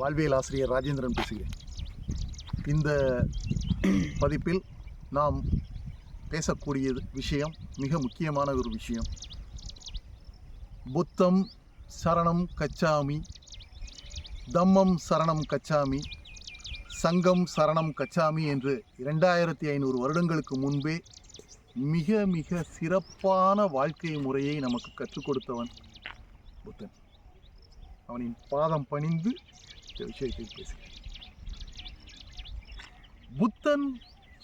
வாழ்வியல் ஆசிரியர் ராஜேந்திரன் பேசுகிறேன். இந்த பதிப்பில் நாம் பேசக்கூடிய விஷயம் மிக முக்கியமான ஒரு விஷயம். புத்தம் சரணம் கச்சாமி தம்மம் சரணம் கச்சாமி சங்கம் சரணம் கச்சாமி என்று இரண்டாயிரத்தி ஐநூறு வருடங்களுக்கு முன்பே மிக மிக சிறப்பான வாழ்க்கை முறையை நமக்கு கற்றுக் கொடுத்தவன் புத்தன். அவனின் பாதம் பணிந்து இந்த விஷயத்தையும் பேசுகிறேன். புத்தன்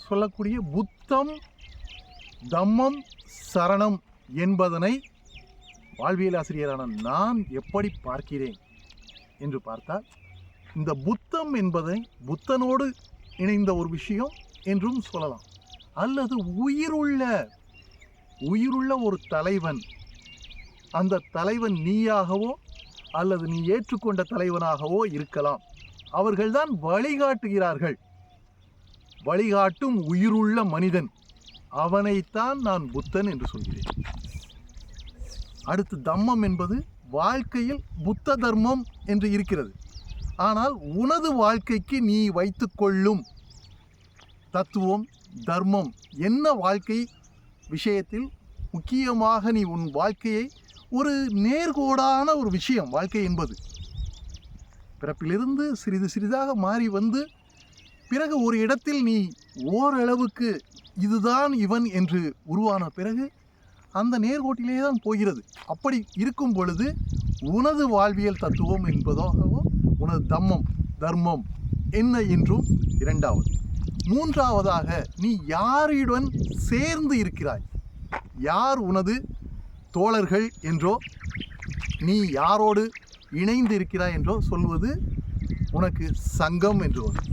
சொல்லக்கூடிய புத்தம் தம்மம் சரணம் என்பதனை வாழ்வியல் ஆசிரியரான நான் எப்படி பார்க்கிறேன் என்று பார்த்தால் இந்த புத்தம் என்பதை புத்தனோடு இணைந்த ஒரு விஷயம் என்றும் சொல்லலாம். அல்லது உயிருள்ள உயிருள்ள ஒரு தலைவன் அந்த தலைவன் நீயாகவோ அல்லது நீ ஏற்றுக்கொண்ட தலைவனாகவோ இருக்கலாம். அவர்கள்தான் வழிகாட்டுகிறார்கள். வழிகாட்டும் உயிருள்ள மனிதன். அவனைத்தான் நான் புத்தன் என்று சொல்கிறேன். அடுத்து தம்மம் என்பது வாழ்க்கையில் புத்த தர்மம் என்று இருக்கிறது. ஆனால் உனது வாழ்க்கைக்கு நீ வைத்துக்கொள்ளும் தத்துவம் தர்மம் என்ன வாழ்க்கை விஷயத்தில் முக்கியமாக நீ உன் வாழ்க்கையை ஒரு நேர்கோடான ஒரு விஷயம் வாழ்க்கை என்பது. பிறப்பிலிருந்து சிறிது சிறிதாக மாறி வந்து பிறகு ஒரு இடத்தில் நீ ஓரளவுக்கு இதுதான் இவன் என்று உருவான பிறகு அந்த நேர்கோட்டிலே தான் போகிறது. அப்படி இருக்கும் பொழுது உனது வாழ்வியல் தத்துவம் என்பதாகவும் உனது தம்மம் தர்மம் என்ன என்றும் இரண்டாவது. மூன்றாவதாக நீ யாருடன் சேர்ந்து இருக்கிறாய்? யார் உனது தோழர்கள் என்றோ நீ யாரோடு இணைந்து இருக்கிறாய் என்றோ சொல்வது உனக்கு சங்கம் என்று வரும்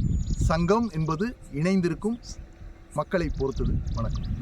சங்கம் என்பது இணைந்திருக்கும் மக்களை பொறுத்தது. வணக்கம். நன்றி.